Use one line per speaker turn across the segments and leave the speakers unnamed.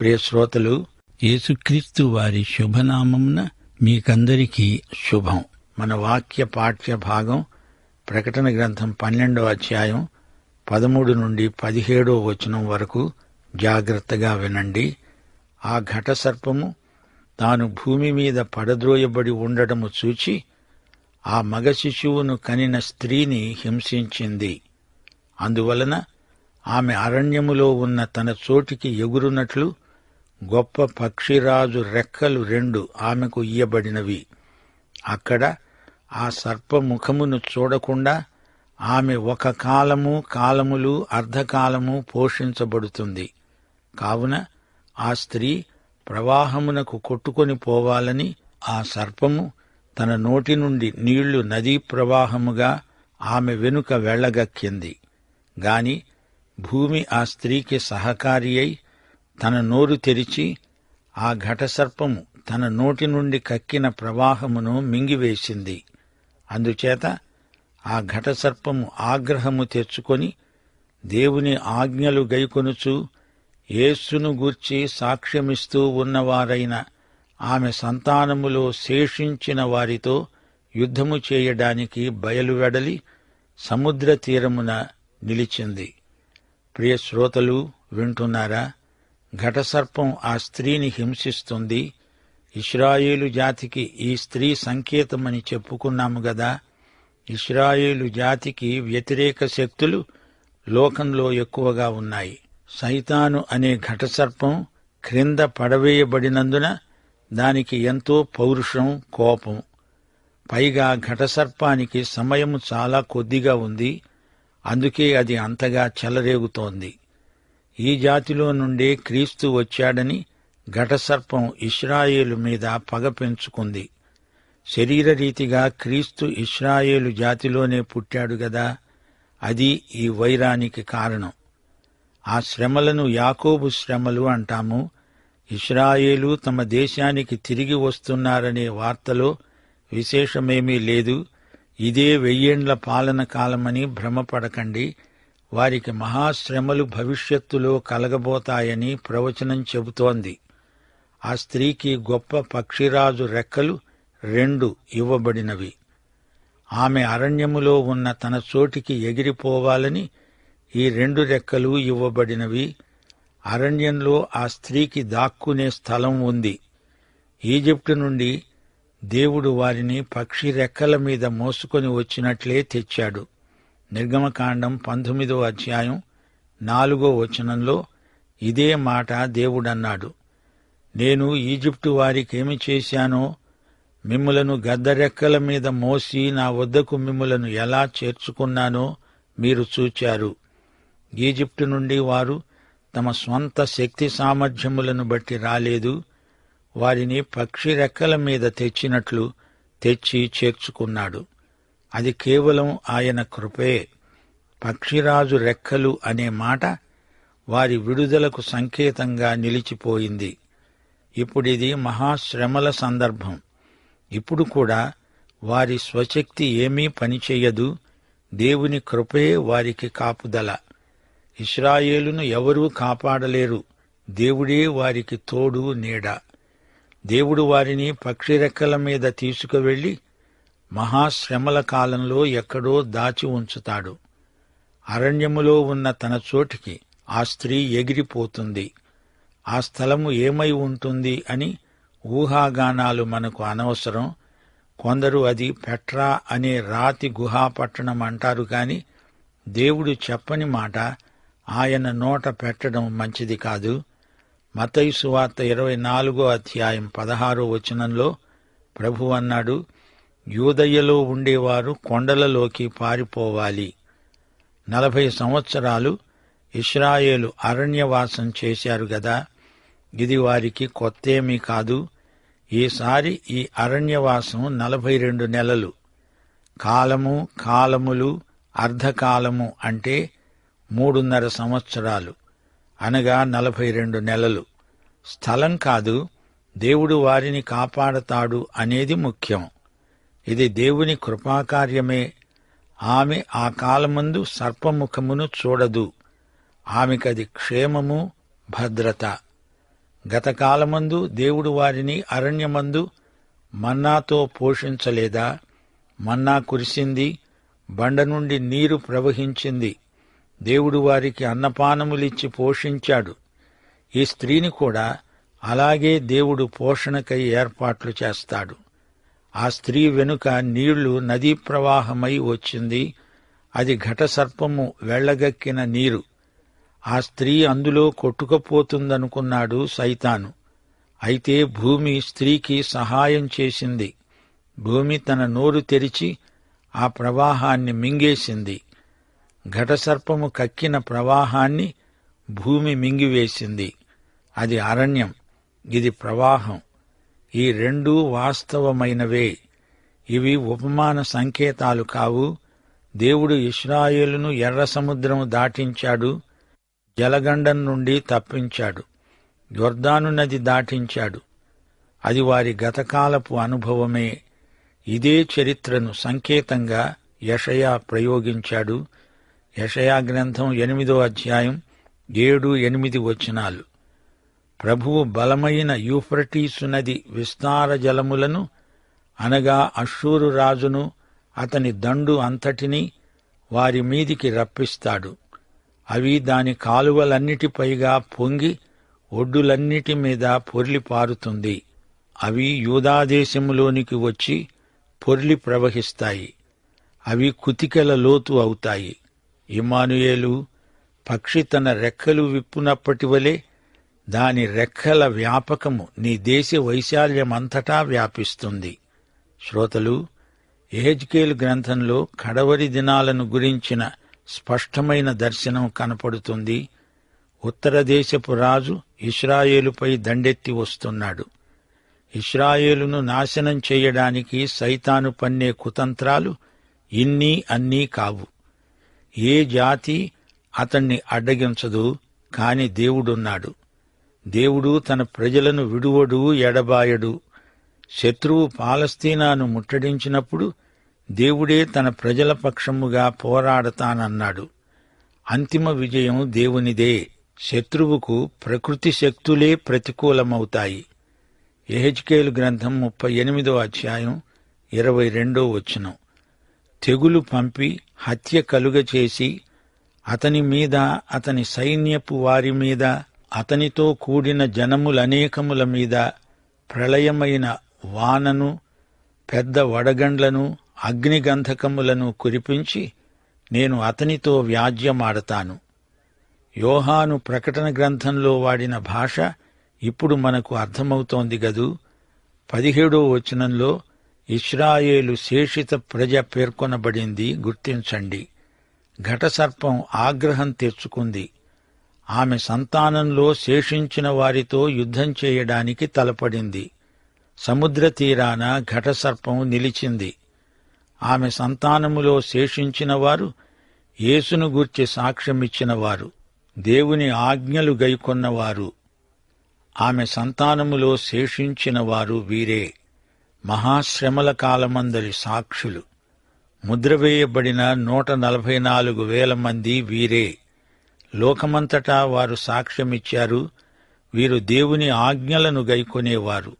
ప్రియ శ్రోతలు యేసుక్రీస్తు వారి శుభనామమున మీకందరికీ శుభం. మన వాక్య పాఠ్య భాగం ప్రకటన గ్రంథం పన్నెండో అధ్యాయం పదమూడు నుండి పదిహేడో వచనం వరకు జాగ్రత్తగా వినండి. ఆ ఘట సర్పము తాను భూమి మీద పడద్రోయబడి ఉండటము చూచి ఆ మగ శిశువును కనిన స్త్రీని హింసించింది. అందువలన ఆమె అరణ్యములో ఉన్న తన చోటికి ఎగురునట్లు గొప్ప పక్షిరాజు రెక్కలు రెండు ఆమెకు ఇయ్యబడినవి. అక్కడ ఆ సర్పముఖమును చూడకుండా ఆమె ఒక కాలము కాలములు అర్ధకాలము పోషించబడుతుంది. కావున ఆ స్త్రీ ప్రవాహమునకు కొట్టుకొని పోవాలని ఆ సర్పము తన నోటి నుండి నీళ్ళు నదీ ప్రవాహముగా ఆమె వెనుక వెళ్ళగక్కింది. గాని భూమి ఆ స్త్రీకి సహకారి అయి తన నోరు తెరిచి ఆ ఘటసర్పము తన నోటి నుండి కక్కిన ప్రవాహమును మింగివేసింది. అందుచేత ఆ ఘటసర్పము ఆగ్రహము తెచ్చుకొని దేవుని ఆజ్ఞలు గైకొనుచు యేస్సును గూర్చి సాక్ష్యమిస్తూ ఉన్నవారైన ఆమె సంతానములో శేషించిన వారితో యుద్ధము చేయడానికి బయలువెడలి సముద్ర తీరమున నిలిచింది. ప్రియ శ్రోతలు వింటున్నారా? ఘటసర్పం ఆ స్త్రీని హింసిస్తుంది. ఇస్రాయేలు జాతికి ఈ స్త్రీ సంకేతమని చెప్పుకున్నాము గదా. ఇస్రాయేలు జాతికి వ్యతిరేక శక్తులు లోకంలో ఎక్కువగా ఉన్నాయి. సైతాను అనే ఘటసర్పం క్రింద పడవేయబడినందున దానికి ఎంతో పౌరుషం కోపం. పైగా ఘటసర్పానికి సమయం చాలా కొద్దిగా ఉంది. అందుకే అది అంతగా చెలరేగుతోంది. ఈ జాతిలో నుండే క్రీస్తు వచ్చాడని ఘటసర్పం ఇస్రాయేలు మీద పగ పెంచుకుంది. శరీరరీతిగా క్రీస్తు ఇస్రాయేలు జాతిలోనే పుట్టాడు గదా అది ఈ వైరానికి కారణం. ఆ శ్రమలను యాకోబు శ్రమలు అంటాము. ఇస్రాయేలు తమ దేశానికి తిరిగి వస్తున్నారనే వార్తలో విశేషమేమీ లేదు. ఇదే వెయ్యేండ్ల పాలన కాలమని భ్రమపడకండి. వారికి మహాశ్రమలు భవిష్యత్తులో కలగబోతాయని ప్రవచనం చెబుతోంది. ఆ స్త్రీకి గొప్ప పక్షిరాజు రెక్కలు రెండు ఇవ్వబడినవి. ఆమె అరణ్యములో ఉన్న తన చోటికి ఎగిరిపోవాలని ఈ రెండు రెక్కలు ఇవ్వబడినవి. అరణ్యంలో ఆ స్త్రీకి దాక్కునే స్థలం ఉంది. ఈజిప్టు నుండి దేవుడు వారిని పక్షి రెక్కల మీద మోసుకొని వచ్చినట్లే తెచ్చాడు. నిర్గమకాండం పంతొమ్మిదో అధ్యాయం నాలుగో వచనంలో ఇదే మాట దేవుడన్నాడు. నేను ఈజిప్టు వారికేమి చేశానో మిమ్ములను గద్దరెక్కల మీద మోసి నా వద్దకు మిమ్ములను ఎలా చేర్చుకున్నానో మీరు చూచారు. ఈజిప్టు నుండి వారు తమ స్వంత శక్తి సామర్థ్యములను బట్టి రాలేదు. వారిని పక్షి రెక్కల మీద తెచ్చినట్లు తెచ్చి చేర్చుకున్నాడు. అది కేవలం ఆయన కృపే. పక్షిరాజు రెక్కలు అనే మాట వారి విడుదలకు సంకేతంగా నిలిచిపోయింది. ఇప్పుడిది మహాశ్రమల సందర్భం. ఇప్పుడు కూడా వారి స్వశక్తి ఏమీ పనిచేయదు. దేవుని కృపే వారికి కాపుదల. ఇస్రాయేలును ఎవరూ కాపాడలేరు. దేవుడే వారికి తోడు నీడ. దేవుడు వారిని పక్షిరెక్కల మీద తీసుకువెళ్ళి మహాశ్రమల కాలంలో ఎక్కడో దాచి ఉంచుతాడు. అరణ్యములో ఉన్న తన చోటికి ఆ స్త్రీ ఎగిరిపోతుంది. ఆ స్థలము ఏమై ఉంటుంది అని ఊహాగానాలు మనకు అనవసరం. కొందరు అది పెట్రా అనే రాతి గుహాపట్టణం అంటారు కాని దేవుడు చెప్పని మాట ఆయన నోట పెట్టడం మంచిది కాదు. మతైసు వార్త ఇరవై నాలుగో అధ్యాయం పదహారో వచనంలో ప్రభు అన్నాడు యూదయ్యలో ఉండేవారు కొండలలోకి పారిపోవాలి. నలభై సంవత్సరాలు ఇస్రాయేలు అరణ్యవాసం చేశారు గదా. ఇది వారికి కొత్తేమీ కాదు. ఈసారి ఈ అరణ్యవాసం నలభై రెండు నెలలు. కాలము కాలములు అర్ధకాలము అంటే మూడున్నర సంవత్సరాలు. అనగా నలభై రెండు నెలలు. స్థలం కాదు దేవుడు వారిని కాపాడతాడు అనేది ముఖ్యం. ఇది దేవుని కృపాకార్యమే. ఆమె ఆ కాలమందు సర్పముఖమును చూడదు. ఆమెకది క్షేమము భద్రత. గతకాలమందు దేవుడు వారిని అరణ్యమందు మన్నాతో పోషించలేదా? మన్నా కురిసింది బండ నుండి నీరు ప్రవహించింది. దేవుడు వారికి అన్నపానములిచ్చి పోషించాడు. ఈ స్త్రీని కూడా అలాగే దేవుడు పోషణకై ఏర్పాట్లు చేస్తాడు. ఆ స్త్రీ వెనుక నీళ్ళు నదీ ప్రవాహమై వచ్చింది. అది ఘటసర్పము వెళ్ళగక్కిన నీరు. ఆ స్త్రీ అందులో కొట్టుకుపోతుందనుకున్నాడు సైతాను. అయితే భూమి స్త్రీకి సహాయం చేసింది. భూమి తన నోరు తెరిచి ఆ ప్రవాహాన్ని మింగేసింది. ఘటసర్పము కక్కిన ప్రవాహాన్ని భూమి మింగివేసింది. అది అరణ్యం. ఇది ప్రవాహం. ఈ రెండూ వాస్తవమైనవే. ఇవి ఉపమాన సంకేతాలు కావు. దేవుడు ఇస్రాయేలును ఎర్ర సముద్రము దాటించాడు జలగండం నుండి తప్పించాడు యొర్దాను నది దాటించాడు. అది వారి గతకాలపు అనుభవమే. ఇదే చరిత్రను సంకేతంగా యషయా ప్రయోగించాడు. యషయా గ్రంథం ఎనిమిదో అధ్యాయం ఏడు ఎనిమిది వచనాలు. ప్రభువు బలమైన యూఫ్రటీసు నది విస్తార జలములను అనగా అషూరు రాజును అతని దండు అంతటినీ వారి మీదికి రప్పిస్తాడు. అవి దాని కాలువలన్నిటిపైగా పొంగి ఒడ్డులన్నిటి మీద పొర్లి పారుతుంది. అవి యూదాదేశములోనికి వచ్చి పొర్లి ప్రవహిస్తాయి. అవి కుతికెల లోతు అవుతాయి. ఇమానుయేలు పక్షి తన రెక్కలు విప్పునప్పటి వలె దాని రెక్కల వ్యాపకము నీ దేశ వైశాల్యమంతటా వ్యాపిస్తుంది. శ్రోతలు ఏజ్కేల్ గ్రంథంలో కడవరి దినాలను గురించిన స్పష్టమైన దర్శనం కనపడుతుంది. ఉత్తర దేశపు రాజు ఇస్రాయేలుపై దండెత్తి వస్తున్నాడు. ఇస్రాయేలును నాశనం చేయడానికి సైతాను పన్నే కుతంత్రాలు ఇన్నీ అన్నీ కావు. ఏ జాతి అతన్ని అడ్డగించదు కాని దేవుడున్నాడు. దేవుడు తన ప్రజలను విడువడు ఎడబాయడు. శత్రువు పాలస్తీనాను ముట్టడించినప్పుడు దేవుడే తన ప్రజల పక్షముగా పోరాడతానన్నాడు. అంతిమ విజయం దేవునిదే. శత్రువుకు ప్రకృతి శక్తులే ప్రతికూలమవుతాయి. ఎహెచ్కేలు గ్రంథం ముప్పై ఎనిమిదో అధ్యాయం ఇరవై రెండో వచనం. తెగులు పంపి హత్య కలుగచేసి అతని మీద అతని సైన్యపు వారి మీద అతనితో కూడిన జనములనేకముల మీద ప్రళయమైన వానను పెద్ద వడగండ్లను అగ్నిగంధకములను కురిపించి నేను అతనితో వ్యాజ్యమాడతాను. యోహాను ప్రకటన గ్రంథంలో వాడిన భాష ఇప్పుడు మనకు అర్థమవుతోంది గదు. పదిహేడో వచనంలో ఇస్రాయేలు శేషిత ప్రజ పేర్కొనబడింది గుర్తించండి. ఘటసర్పం ఆగ్రహం తెచ్చుకుంది. ఆమె సంతానంలో శేషించిన వారితో యుద్ధం చేయడానికి తలపడింది. సముద్ర తీరాన ఘటసర్పం నిలిచింది. ఆమె సంతానములో శేషించిన వారు యేసును గూర్చి సాక్ష్యమిచ్చినవారు దేవుని ఆజ్ఞలు గైకొన్నవారు. ఆమె సంతానములో శేషించిన వారు వీరే. మహాశ్రమల కాలమందరి సాక్షులు. ముద్రవేయబడిన నూట నలభై నాలుగు వేల మంది వీరే. లోకమంతటా వారు సాక్ష్యమిచ్చారు. వీరు దేవుని ఆజ్ఞలను గైకొనేవారు.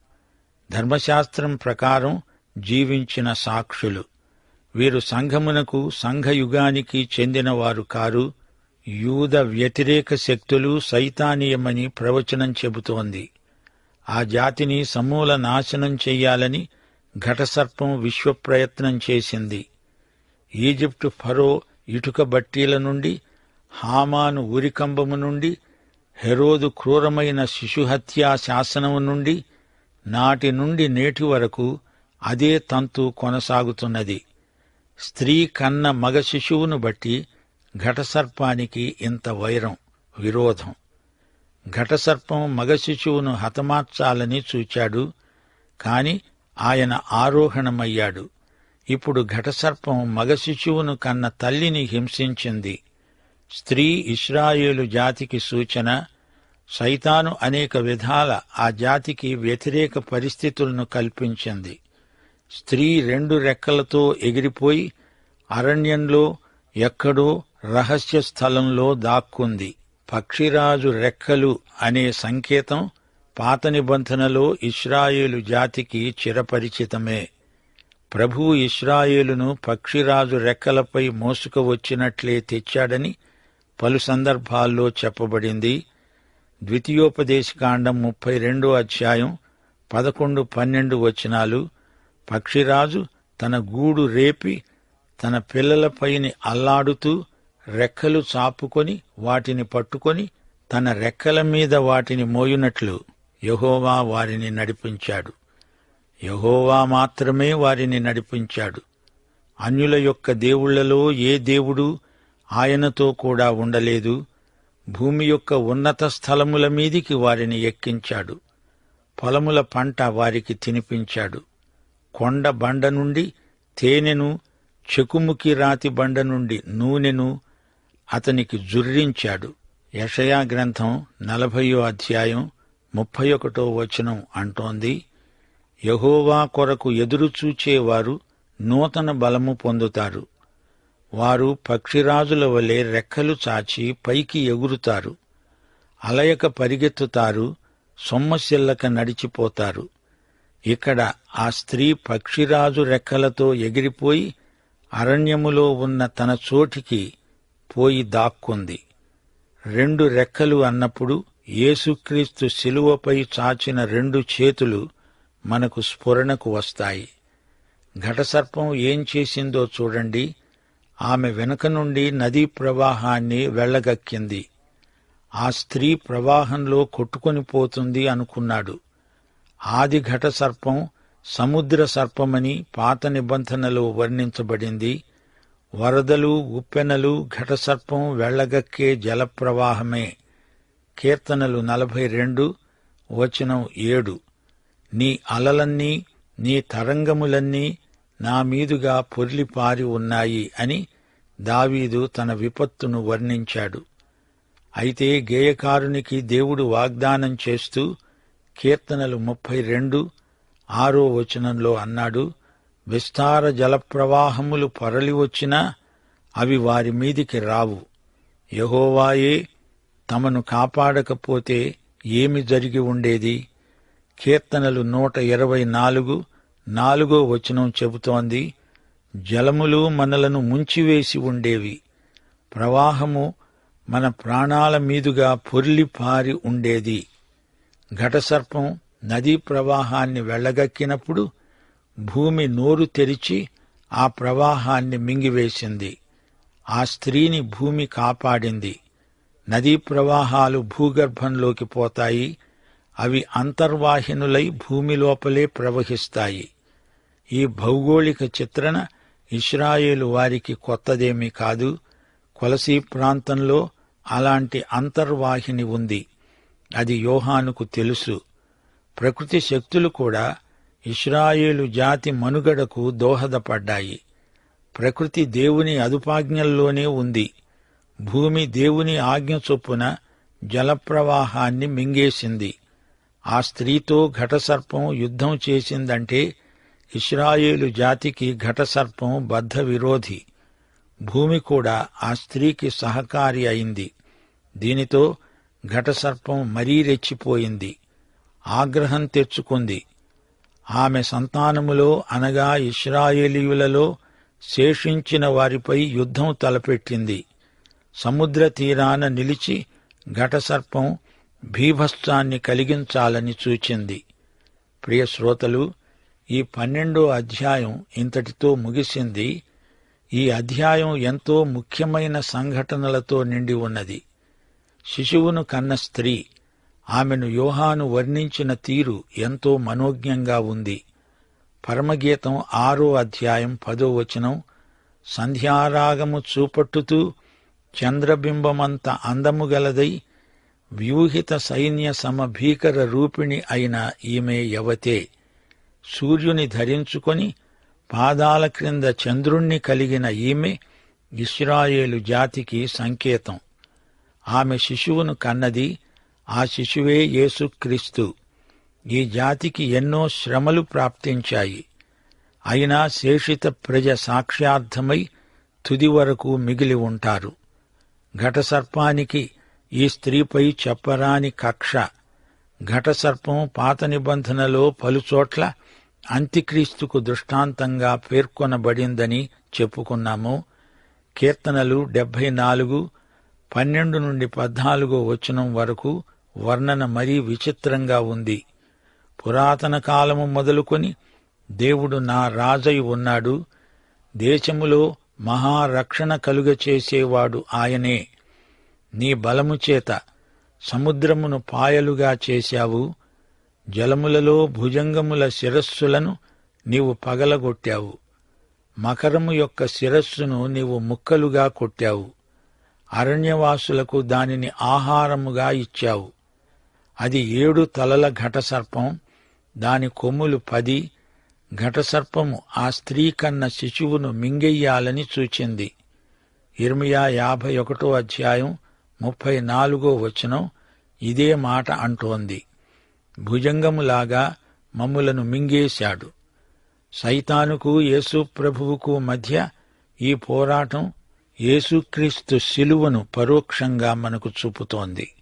ధర్మశాస్త్రం ప్రకారం జీవించిన సాక్షులు. వీరు సంఘమునకు సంఘయుగానికి చెందినవారు కారు. యూద వ్యతిరేక శక్తులు సైతానీయమని ప్రవచనం చెబుతోంది. ఆ జాతిని సమూల నాశనం చెయ్యాలని ఘటసర్పం విశ్వప్రయత్నం చేసింది. ఈజిప్టు ఫరో ఇటుక బట్టీల నుండి హామాను ఊరికంబము నుండి హెరోదు క్రూరమైన శిశుహత్యా శాసనము నుండి నాటి నుండి నేటి వరకు అదే తంతు కొనసాగుతున్నది. స్త్రీ కన్న మగ శిశువును బట్టి ఘటసర్పానికి ఇంత వైరం విరోధం. ఘటసర్పం మగ శిశువును హతమార్చాలని చూచాడు కాని ఆయన ఆరోహణమయ్యాడు. ఇప్పుడు ఘటసర్పం మగ శిశువును కన్న తల్లిని హింసించింది. స్త్రీ ఇస్రాయేలు జాతికి సూచన సైతాను అనేక విధాల ఆ జాతికి వ్యతిరేక పరిస్థితులను కల్పించింది. స్త్రీ రెండు రెక్కలతో ఎగిరిపోయి అరణ్యంలో ఎక్కడో రహస్య స్థలంలో దాక్కుంది. పక్షిరాజు రెక్కలు అనే సంకేతం పాత నిబంధనలో ఇస్రాయేలు జాతికి చిరపరిచితమే. ప్రభు ఇస్రాయేలును పక్షిరాజు రెక్కలపై మోసుకు వచ్చినట్లే తెచ్చాడని పలు సందర్భాల్లో చెప్పబడింది. ద్వితీయోపదేశకాండం ముప్పై రెండో అధ్యాయం పదకొండు పన్నెండు వచనాలు. పక్షిరాజు తన గూడు రేపి తన పిల్లలపైని అల్లాడుతూ రెక్కలు చాపుకొని వాటిని పట్టుకొని తన రెక్కల మీద వాటిని మోయునట్లు యహోవా వారిని నడిపించాడు. యహోవా మాత్రమే వారిని నడిపించాడు. అన్యుల యొక్క దేవుళ్ళలో ఏ దేవుడు ఆయనతో కూడా ఉండలేదు. భూమి యొక్క ఉన్నత స్థలముల మీదికి వారిని ఎక్కించాడు. పొలముల పంట వారికి తినిపించాడు. కొండ బండ నుండి తేనెను చెకుముకి రాతి బండ నుండి నూనెను అతనికి జుర్రించాడు. యషయా గ్రంథం నలభయో అధ్యాయం ముప్పై ఒకటో వచనం అంటోంది యహోవా కొరకు ఎదురుచూచేవారు నూతన బలము పొందుతారు. వారు పక్షిరాజుల వలె రెక్కలు చాచి పైకి ఎగురుతారు. అలయక పరిగెత్తుతారు సొమ్మసిల్లక నడిచిపోతారు. ఇక్కడ ఆ స్త్రీ పక్షిరాజు రెక్కలతో ఎగిరిపోయి అరణ్యములో ఉన్న తన చోటికి పోయి దాక్కుంది. రెండు రెక్కలు అన్నప్పుడు యేసుక్రీస్తు శిలువపై చాచిన రెండు చేతులు మనకు స్ఫురణకు వస్తాయి. ఘటసర్పం ఏం చేసిందో చూడండి. ఆమె వెనుక నుండి నదీ ప్రవాహాన్ని వెళ్ళగక్కింది ఆ స్త్రీ ప్రవాహంలో కొట్టుకొని పోతుంది అనుకున్నాడు. ఆది ఘట సర్పం సముద్ర సర్పమని పాత నిబంధనలో వర్ణించబడింది. వరదలు ఉప్పెనలు ఘటసర్పం వెళ్ళగక్కే జలప్రవాహమే. కీర్తనలు నలభై రెండు వచనం ఏడు. నీ అలలన్నీ నీ తరంగములన్నీ నా మీదుగా పొర్లిపారి ఉన్నాయి అని దావీదు తన విపత్తును వర్ణించాడు. అయితే గేయకారునికి దేవుడు వాగ్దానం చేస్తూ కీర్తనలు ముప్పై రెండు ఆరో వచనంలో అన్నాడు విస్తార జలప్రవాహములు పొరలి వచ్చినా అవి వారి మీదికి రావు. యహోవాయే తమను కాపాడకపోతే ఏమి జరిగి ఉండేది? కీర్తనలు నూట ఇరవై నాలుగు నాలుగో వచనం చెబుతోంది జలములు మనలను ముంచివేసి ఉండేవి. ప్రవాహము మన ప్రాణాల మీదుగా పొర్లిపారి ఉండేది. ఘటసర్పం నదీ ప్రవాహాన్ని వెళ్ళగక్కినప్పుడు భూమి నోరు తెరిచి ఆ ప్రవాహాన్ని మింగివేసింది. ఆ స్త్రీని భూమి కాపాడింది. నదీ ప్రవాహాలు భూగర్భంలోకి పోతాయి. అవి అంతర్వాహినులై భూమి లోపలే ప్రవహిస్తాయి. ఈ భౌగోళిక చిత్రణ ఇస్రాయేలు వారికి కొత్తదేమీ కాదు. కొలసీ ప్రాంతంలో అలాంటి అంతర్వాహిని ఉంది. అది యోహానుకు తెలుసు. ప్రకృతి శక్తులు కూడా ఇస్రాయేలు జాతి మనుగడకు దోహదపడ్డాయి. ప్రకృతి దేవుని అదుపాజ్ఞల్లోనే ఉంది. భూమి దేవుని ఆజ్ఞ చొప్పున జలప్రవాహాన్ని మింగేసింది. ఆ స్త్రీతో ఘటసర్పం యుద్ధం చేసిందంటే ఇస్రాయేలు జాతికి ఘటసర్పం బద్ధ విరోధి భూమి కూడా ఆ స్త్రీకి సహకారి అయింది. దీనితో ఘటసర్పం మరీ రెచ్చిపోయింది. ఆగ్రహం తెచ్చుకుంది. ఆమె సంతానములో అనగా ఇస్రాయేలీయులలో శేషించిన వారిపై యుద్ధం తలపెట్టింది. సముద్ర తీరాన నిలిచి ఘటసర్పం భీభత్సాన్ని కలిగించాలని సూచింది. ప్రియ శ్రోతలు ఈ పన్నెండో అధ్యాయం ఇంతటితో ముగిసింది. ఈ అధ్యాయం ఎంతో ముఖ్యమైన సంఘటనలతో నిండి ఉన్నది. శిశువును కన్న స్త్రీ ఆమెను యోహాను వర్ణించిన తీరు ఎంతో మనోజ్ఞంగా ఉంది. పరమగీతం ఆరో అధ్యాయం పదో వచనం సంధ్యారాగము చూపట్టుతూ చంద్రబింబమంత అందము గలదై వ్యూహిత సైన్య సమభీకర రూపిణి అయిన ఈమె యవతే. సూర్యుని ధరించుకొని పాదాల క్రింద చంద్రుణ్ణి కలిగిన ఈమె ఇస్రాయేలు జాతికి సంకేతం. ఆమె శిశువును కన్నది ఆ శిశువే యేసుక్రీస్తు ఈ జాతికి ఎన్నో శ్రమలు ప్రాప్తించాయి. అయినా శేషిత ప్రజ సాక్ష్యార్థమై తుది వరకు మిగిలి ఉంటారు. ఘటసర్పానికి ఈ స్త్రీపై చెప్పరాని కక్ష. ఘటసర్పం పాత నిబంధనలో పలుచోట్ల అంత్యక్రీస్తుకు దృష్టాంతంగా పేర్కొనబడిందని చెప్పుకున్నాము. కీర్తనలు డెబ్బై నాలుగు పన్నెండు నుండి పద్నాలుగో వచనం వరకు వర్ణన మరీ విచిత్రంగా ఉంది. పురాతన కాలము మొదలుకొని దేవుడు నా రాజై ఉన్నాడు. దేశములో మహారక్షణ కలుగ చేసేవాడు ఆయనే. నీ బలము చేత సముద్రమును పాయలుగా చేశావు. జలములలో భుజంగముల శిరస్సులను నీవు పగలగొట్టావు. మకరము యొక్క శిరస్సును నీవు ముక్కలుగా కొట్టావు. అరణ్యవాసులకు దానిని ఆహారముగా ఇచ్చావు. అది ఏడు తలల ఘటసర్పం దాని కొమ్ములు పది ఘటసర్పము ఆ స్త్రీ కన్న శిశువును మింగెయ్యాలని సూచింది. ఇర్మియా యాభై ఒకటో అధ్యాయం ముప్పై నాలుగో వచనం ఇదే మాట అంటోంది. భుజంగములాగా మమ్ములను మింగేశాడు. సైతానుకు యేసు ప్రభువుకు మధ్య ఈ పోరాటం యేసుక్రీస్తు శిలువను పరోక్షంగా మనకు చూపుతోంది.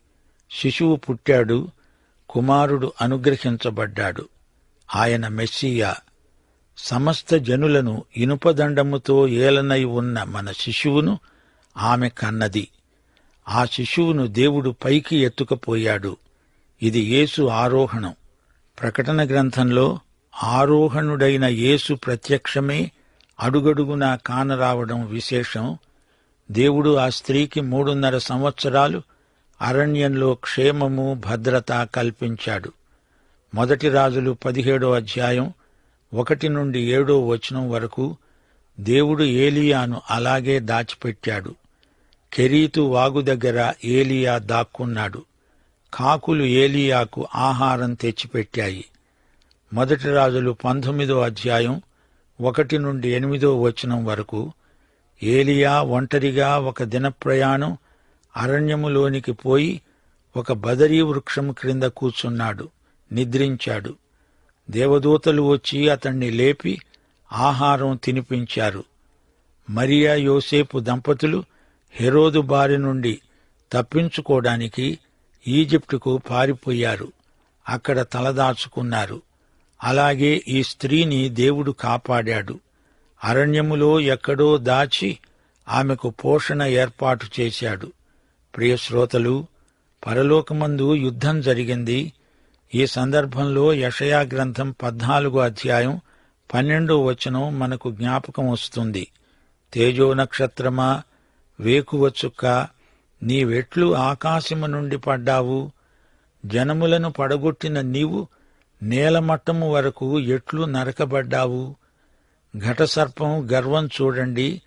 శిశువు పుట్టాడు కుమారుడు అనుగ్రహించబడ్డాడు. ఆయన మెస్సియా. సమస్త జనులను ఇనుపదండముతో ఏలనై ఉన్న మన శిశువును ఆమె కన్నది. ఆ శిశువును దేవుడు పైకి ఎత్తుకపోయాడు. ఇది యేసు ఆరోహణం. ప్రకటన గ్రంథంలో ఆరోహణుడైన యేసు ప్రత్యక్షమే అడుగడుగునా కానరావడం విశేషం. దేవుడు ఆ స్త్రీకి మూడున్నర సంవత్సరాలు అరణ్యంలో క్షేమము భద్రత కల్పించాడు. మొదటి రాజులు పదిహేడో అధ్యాయం ఒకటి నుండి ఏడో వచనం వరకు దేవుడు ఏలియాను అలాగే దాచిపెట్టాడు. కెరీతు వాగు దగ్గర ఏలియా దాక్కున్నాడు. కాకులు ఏలియాకు ఆహారం తెచ్చిపెట్టాయి. మొదటి రాజులు పంతొమ్మిదో అధ్యాయం ఒకటి నుండి ఎనిమిదో వచనం వరకు ఏలియా ఒంటరిగా ఒక దినప్రయాణం అరణ్యములోనికి పోయి ఒక బదరీ వృక్షం క్రింద కూర్చున్నాడు నిద్రించాడు. దేవదూతలు వచ్చి అతణ్ణి లేపి ఆహారం తినిపించారు. మరియా యోసేపు దంపతులు హెరోదు బారి నుండి తప్పించుకోవడానికి ఈజిప్టుకు పారిపోయారు. అక్కడ తలదాచుకున్నారు అలాగే ఈ స్త్రీని దేవుడు కాపాడాడు. అరణ్యములో ఎక్కడో దాచి ఆమెకు పోషణ ఏర్పాటు చేశాడు. ప్రియశ్రోతలు పరలోకమందు యుద్ధం జరిగింది. ఈ సందర్భంలో యషయా గ్రంథం పద్నాలుగో అధ్యాయం పన్నెండో వచనం మనకు జ్ఞాపకం వస్తుంది. తేజో నక్షత్రమా వేకువచుక్క నీవెట్లు ఆకాశము నుండి పడ్డావు. జనములను పడగొట్టిన నీవు నేలమట్టము వరకు ఎట్లు నరకబడ్డావు. ఘటసర్పం గర్వం చూడండి.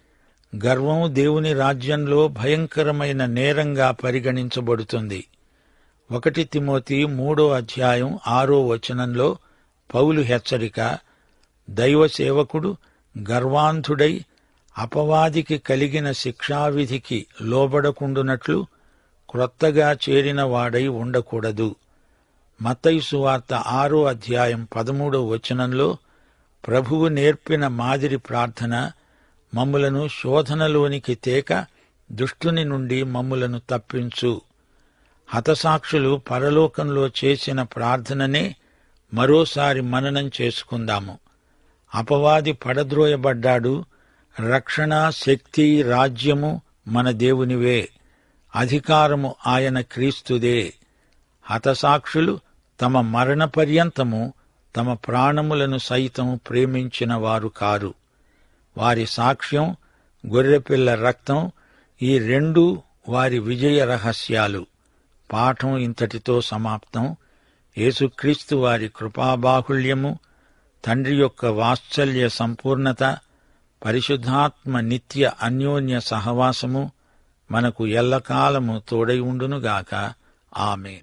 గర్వం దేవుని రాజ్యంలో భయంకరమైన నేరంగా పరిగణించబడుతుంది. ఒకటి తిమోతి మూడో అధ్యాయం ఆరో వచనంలో పౌలు హెచ్చరిక దైవ సేవకుడు గర్వాంధుడై అపవాదికి కలిగిన శిక్షావిధికి లోబడకుండునట్లు క్రొత్తగా చేరిన వాడై ఉండకూడదు. మత్తయి వార్త ఆరో అధ్యాయం పదమూడో వచనంలో ప్రభువు నేర్పిన మాదిరి ప్రార్థన మమ్ములను శోధనలోనికి తేక దుష్టుని నుండి మమ్ములను తప్పించు. హతసాక్షులు పరలోకంలో చేసిన ప్రార్థననే మరోసారి మననం చేసుకుందాము. అపవాది పడద్రోయబడ్డాడు రక్షణ శక్తి రాజ్యము మన దేవునివే. అధికారము ఆయన క్రీస్తుదే. హతసాక్షులు తమ మరణ పర్యంతము తమ ప్రాణములను సైతం ప్రేమించిన వారు కారు. వారి సాక్ష్యం గొర్రెపిల్ల రక్తం ఈ రెండు వారి విజయ రహస్యాలు. పాఠం ఇంతటితో సమాప్తం. యేసుక్రీస్తు వారి కృపాబాహుళ్యము తండ్రి యొక్క వాత్సల్య సంపూర్ణత పరిశుద్ధాత్మ నిత్య అన్యోన్య సహవాసము మనకు ఎల్లకాలము తోడై ఉండునుగాక. ఆమె